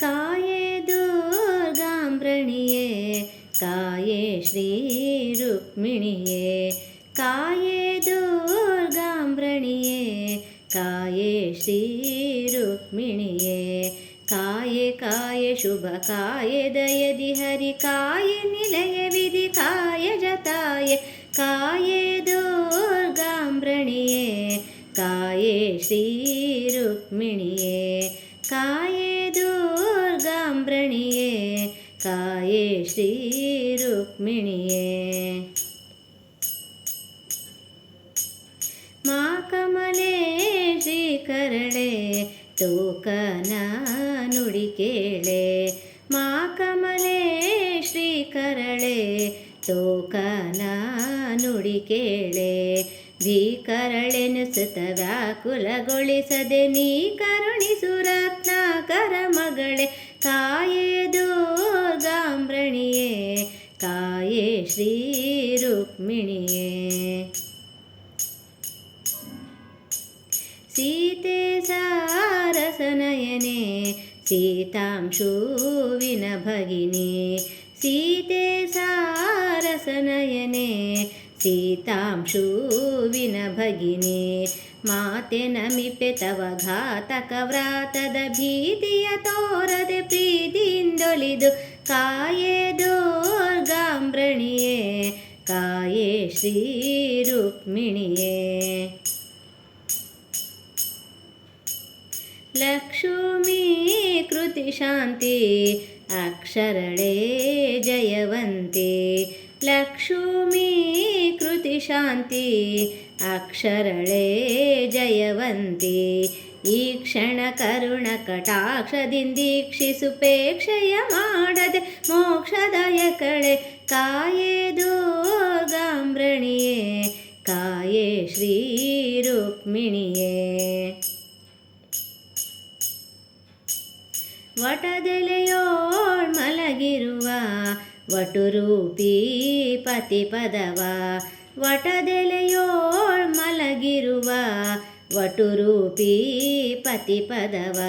കായേ ദുർഗാംബ്രണിയേ കായേ ശ്രീ രുക്മിണിയേ കായേ ദുർഗാംബ്രണിയേ കായേ ശ്രീ രുക്മിണിയേ കായേ കായ ശുഭ കായ ദയതി ഹരി കായ നിലയ വിധി കായ ജതായ കായേ ദുർഗാംബ്രണിയേ കായേ ശ്രീ രുക്മിണിയേ കായ ರುಕ್ಮಿಣಿಯೇ ಮಾ ಕಮಲೆ ಶ್ರೀಕರಳೆ ತೂಕನ ನುಡಿ ಕೇಳೆ. ಮಾ ಕಮಲೆ ಶ್ರೀಕರಳೆ ತೂಕನ ನುಡಿ ಕೇಳೆ. ಭೀಕರಳೆನಿಸುತ್ತ ವ್ಯಾಕುಲಗೊಳಿಸದೆ ನೀ ಕರುಣಿಸು ರತ್ನಾಕರ ಮಗಳೇ. ಕಾಯೇ ದುರ್ಗಾಂಬ್ರಣಿಯೇ ಕಾಯೇ ಶ್ರೀ ರುಕ್ಮಿಣಿಯೇ. ಸೀತೆ ಸಾರಸನಯನೆ ಸೀತಾಂಶುವಿನ ಭಗಿನಿ ಸೀತೆ ಸಾರಸನಯನೆ ಸೀತಾಂಶುವಿನ ಭಗಿನಿ ಮಾತೆ ನಮಿಪೆ ತವ ಘಾತಕ ವ್ರಾತದ ಭೀತಿಯ ತೋರದೆ ಪ್ರೀತಿಯಿಂದೊಳಿದು ಕಾಯೇ काये श्रीरुक्मिणिये। लक्ष्मी कृतिशान्ति अक्षरणे जयवन्ति। लक्ष्मी कृतिशान्ति अक्षरणे जयवन्ति। ಈ ಕ್ಷಣ ಕರುಣ ಕಟಾಕ್ಷದಿಂದೀಕ್ಷಿಸುಪೇಕ್ಷೆಯ ಮಾಡದೆ ಮೋಕ್ಷದಾಯಕಳೆ ಕಾಯೇದು ಗಾಂಬ್ರಣಿಯೇ ಕಾಯೇ ಶ್ರೀ ರುಕ್ಮಿಣಿಯೇ. ವಟದೆಲೆಯೋಳ್ ಮಲಗಿರುವ ವಟುರೂಪಿ ಪತಿ ಪದವ ಮಲಗಿರುವ ವಟುರೂಪಿ ಪತಿಪದವ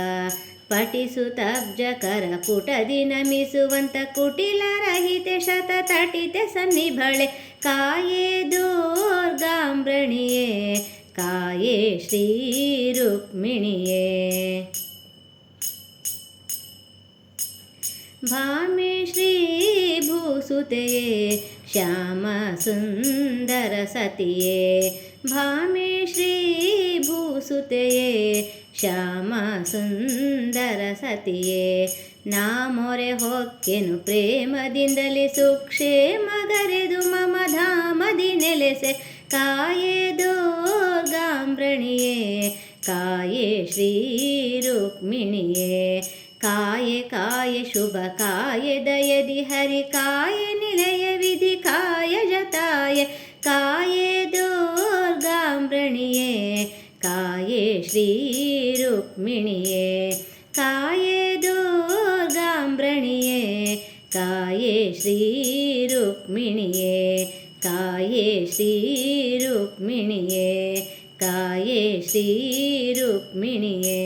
ಪಠಿಸುತ್ತಬ್ಜಕರ ಪುಟದಿ ನಮಿಸುವಂತ ಕುಟಿಲರಹಿತೆ ಶತ ತಟಿತೆ ಸನ್ನಿಭಳೆ ಕಾಯೇ ದುರ್ಗಾಂಬ್ರಣಿಯೇ ಕಾಯೇ ಶ್ರೀ ರುಕ್ಮಿಣಿಯೇ ಭಾಮೆ ಶ್ರೀ ಭೂಸುತೆಯೇ ಶ್ಯಾಮ ಸುಂದರ ಸತಿಯೇ ಭಾಮೆ ಶ್ರೀ ಭೂಸುತೆಯೇ ಶ್ಯಾಮ ಸುಂದರ ಸತಿಯೇ, ನಾ ಮೊರೆ ಹೊಕ್ಕೆನು ಪ್ರೇಮದಿಂದಲೇ ಸುಕ್ಷೇಮಗರೆದು ಮಮ ಧಾಮದಿ ನೆಲೆಸೆ. ಕಾಯೇ ದುರ್ಗಾಂಬ್ರಣಿಯೇ ಕಾಯೇ ಶ್ರೀ ರುಕ್ಮಿಣಿಯೇ, ಕಾಯೆ ಕಾಯೆ ಶುಭ, ಕಾಯೆ ದಯದಿ ಹರಿ, ಕಾಯೆ ನಿಲಯ ವಿಧಿ ಕಾಯ ರುಕ್ಮಿಣಿಯೇ ಕಾಯೇ ದುರ್ಗಾಂಬ್ರಣಿಯೇ ಕಾಯೇ ಶ್ರೀ ರುಕ್ಮಿಣಿಯೇ ಕಾಯೇ ಶ್ರೀ ರುಕ್ಮಿಣಿಯೇ ಕಾಯೇ ಶ್ರೀ ರುಕ್ಮಿಣಿಯೇ